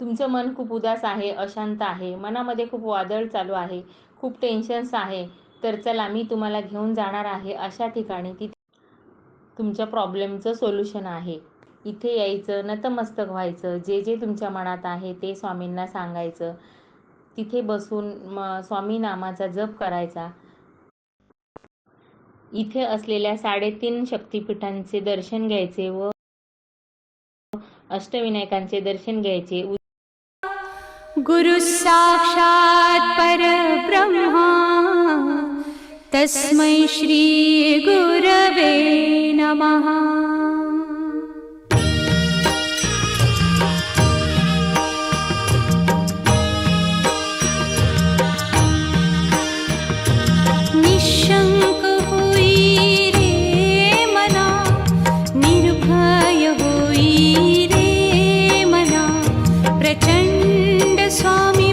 तुमचं मन खूप उदास आहे अशांत आहे मनामध्ये खूप वादळ चालू आहे खूप टेन्शन्स आहे तर चला मी तुम्हाला घेऊन जाणार आहे अशा ठिकाणी तिथे तुमच्या प्रॉब्लेमचं सोल्युशन आहे. इथे यायचं नतमस्तक व्हायचं जे जे तुमच्या मनात आहे ते स्वामींना सांगायचं. तिथे बसून म स्वामी नामाचा जप करायचा. इथे असलेल्या साडेतीन शक्तिपीठांचे दर्शन घ्यायचे व अष्टविनायकांचे दर्शन घ्यायचे. गुरुस्साक्षात् परब्रह्मा। तस्मै श्रीगुरवे नमः। प्रचण्ड स्वामी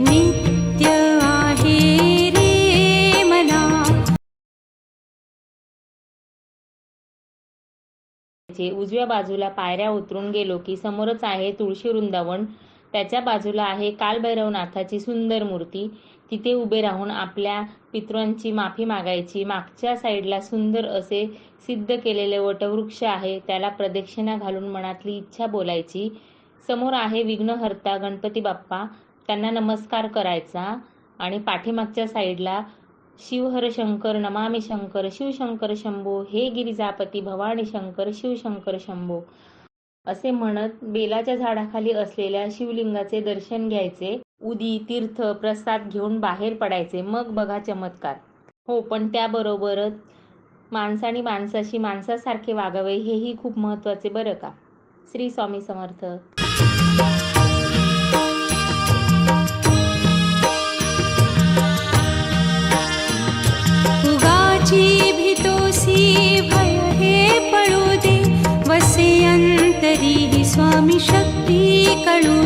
नित्य आहे रे मना. उजव्या बाजूला पायऱ्या उतरून गेलो की समोरच आहे तुळशी वृंदावन. त्याच्या बाजूला आहे कालभैरवनाथाची सुंदर मूर्ती. तिथे उभे राहून आपल्या पितृंची माफी मागायची. मागच्या साईडला सुंदर असे सिद्ध केलेले वटवृक्ष आहे. त्याला प्रदक्षिणा घालून मनातली इच्छा बोलायची. समोर आहे विघ्नहर्ता गणपती बाप्पा. त्यांना नमस्कार करायचा आणि पाठीमागच्या साईडला शिवहर शंकर नमामी शंकर शिवशंकर शंभो हे गिरिजापती भवानी शंकर शिवशंकर शंभो. असे म्हणत बेलाच्या झाडाखाली असलेल्या शिवलिंगाचे दर्शन घ्यायचे. उदी तीर्थ प्रसाद घेऊन बाहेर पडायचे. मग बघा चमत्कार. हो पण त्याबरोबरच माणसाने माणसाशी माणसासारखे वागावे हेही खूप महत्त्वाचे बरं का? श्री स्वामी समर्थ. गाची भितोसी भे पडु वसे अन्तरि स्वामी शक्ति कडु